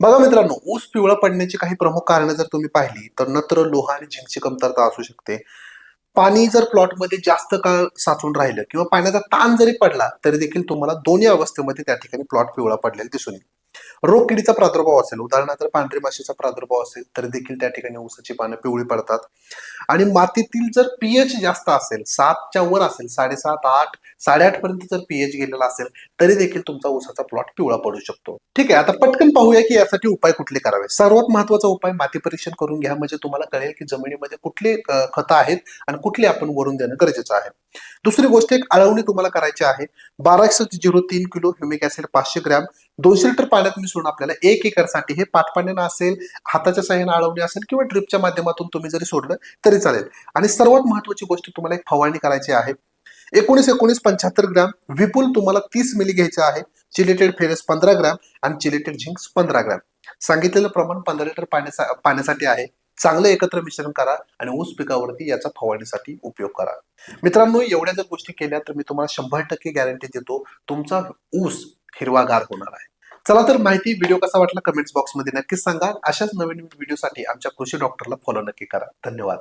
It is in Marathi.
बघा मित्रांनो ऊस पिवळा पडण्याची काही प्रमुख कारणं जर तुम्ही पाहिली तर नत्र लोहा आणि झिंकची कमतरता असू शकते. पाणी जर प्लॉटमध्ये जास्त काळ साचून राहिलं किंवा पाण्याचा ताण जरी पडला तरी देखील तुम्हाला दोन्ही अवस्थेमध्ये त्या ठिकाणी प्लॉट पिवळा पडलेला दिसून येईल. रोग किडीचा प्रादुर्भाव असेल उदाहरणार्थ पांढरी माशीचा प्रादुर्भाव असेल तर देखील त्या ठिकाणी ऊसाची पानं पिवळी पडतात. आणि मातीतील जर पीएच जास्त असेल सातच्या वर असेल साडेसात आठ साडेआठ पर्यंत जर पीएच गेलेला असेल तरी देखील तुमचा ऊसाचा प्लॉट पिवळा पडू शकतो. ठीक आहे आता पटकन पाहूया की यासाठी उपाय कुठले करावे? सर्वात महत्त्वाचा उपाय माती परीक्षण करून घ्या म्हणजे तुम्हाला कळेल की जमिनीमध्ये कुठले खतं आहेत आणि कुठले आपण वरून देणं गरजेचं आहे. दुसरी गोष्ट एक अळवणी तुम्हाला करायची आहे. बाराशे झिरो तीन किलो ह्युमिक ऍसिड पाचशे ग्रॅम दोनशे लिटर पाण्यात मिसळून आपल्याला एक एकरसाठी हे पाटपाण्यानं असेल हाताच्या सहाय्याने अळवणी असेल किंवा ड्रिपच्या माध्यमातून तुम्ही जरी सोडलं तरी चालेल. आणि सर्वात महत्वाची गोष्ट तुम्हाला एक फवारणी करायची आहे. एकोणीस एकोणीस पंच्याहत्तर ग्रॅम विपुल तुम्हाला तीस मिली घ्यायचं आहे. चिलेटेड फेरस पंधरा ग्रॅम आणि चिलेटेड झिंक्स पंधरा ग्रॅम. सांगितलेलं प्रमाण पंधरा लिटर पाण्याचा पाण्यासाठी आहे. चांगलं एकत्र मिश्रण करा आणि ऊस पिकावरती याचा फवारणीसाठी उपयोग करा. मित्रांनो एवढ्या जर गोष्टी केल्या तर मी तुम्हाला शंभर टक्के गॅरंटी देतो तुमचा ऊस हिरवागार होणार आहे. चला तर माहिती व्हिडिओ कसा वाटला? कमेंट्स बॉक्समध्ये नक्कीच सांगा. अशाच नवीन व्हिडिओसाठी आमच्या कृषी डॉक्टरला फॉलो नक्की करा. धन्यवाद.